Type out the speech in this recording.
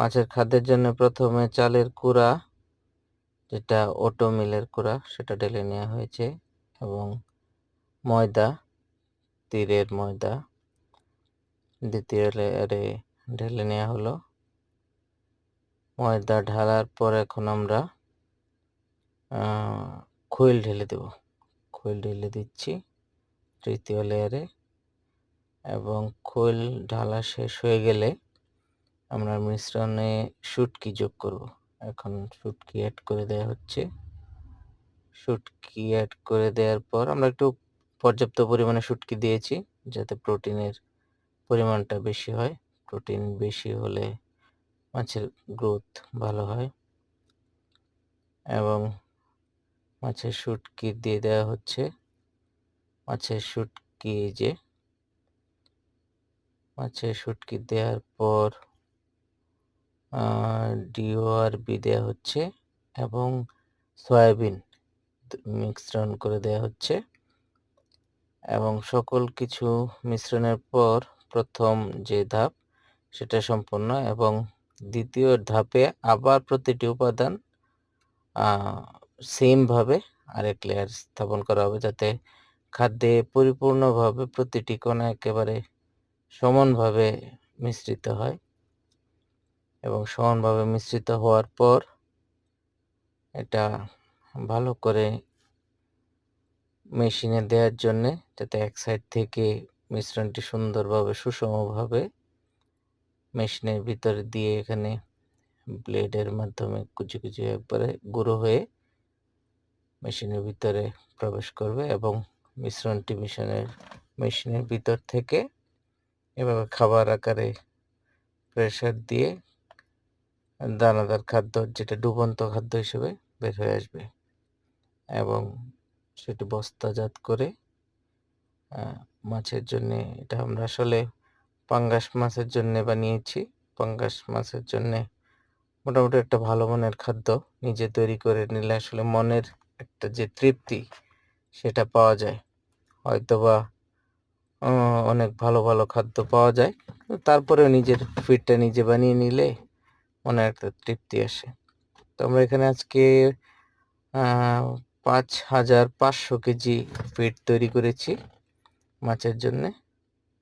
মাছের খাদ্যের জন্য প্রথমে চালের কুড়া, যেটা ওটো মিলের কুড়া, সেটা ঢেলে নেওয়া হয়েছে, এবং ময়দা, তীরের ময়দা, দ্বিতীয় লেয়ারে ঢেলে নেওয়া হলো। ময়দা ঢালার পর এখন আমরা খৈল ঢেলে দেব। খৈল ঢেলে দিচ্ছি তৃতীয় লেয়ারে, এবং খৈল ঢালা শেষ হয়ে গেলে আমরা মিশ্রণে শুটকি যোগ করব। এখন শুটকি অ্যাড করে দেওয়া হচ্ছে। শুটকি অ্যাড করে দেওয়ার পর আমরা একটু পর্যাপ্ত পরিমাণে শুটকি দিয়েছি, যাতে প্রোটিনের পরিমাণটা বেশি হয়। প্রোটিন বেশি হলে মাছের গ্রোথ ভালো হয়। এবং মাছের শুটকি দিয়ে দেওয়া হচ্ছে। মাছের শুটকি যে, মাছের শুটকি দেওয়ার পর ডিওআরবি দেওয়া হচ্ছে এবং সয়াবিন মিশ্রণ করে দেওয়া হচ্ছে এবং সকল কিছু মিশ্রণের পর প্রথম যে ধাপ সেটা সম্পূর্ণ এবং দ্বিতীয় ধাপে আবার প্রতিটি উপাদান সেমভাবে আরেক লেয়ার স্থাপন করা হবে যাতে খাদ্যে পরিপূর্ণভাবে প্রতিটি কণা একেবারে সমানভাবে মিশ্রিত হয়। এবং সমানভাবে মিশ্রিত হওয়ার পর এটা ভালো করে মেশিনে দেওয়ার জন্যে যাতে এক সাইড থেকে মিশ্রণটি সুন্দরভাবে, সুষমভাবে মেশিনের ভিতরে দিয়ে এখানে ব্লেডের মাধ্যমে কুচি কুচি একবারে গুঁড়ো হয়ে মেশিনের ভিতরে প্রবেশ করবে এবং মিশ্রণটি মিশনের, মেশিনের ভিতর থেকে এভাবে খাবার আকারে প্রেশার দিয়ে দানাদার খাদ্য, যেটা ডুবন্ত খাদ্য হিসেবে বের হয়ে আসবে। এবং সেটি বস্তাজাত করে মাছের জন্যে, এটা আমরা আসলে পাঙ্গাস মাছের জন্য বানিয়েছি। পাঙ্গাস মাছের জন্য মোটামুটি একটা ভালো মনের খাদ্য নিজে তৈরি করে নিলে আসলে মনের একটা যে তৃপ্তি, সেটা পাওয়া যায়। হয়তোবা অনেক ভালো ভালো খাদ্য পাওয়া যায়। তারপরেও নিজের ফিডটা নিজে বানিয়ে নিলে মনে একটা তৃপ্তি আসে। তো আমরা এখানে আজকে পাঁচ হাজার পাঁচশো কেজি ফিড তৈরি করেছি মাছের জন্যে।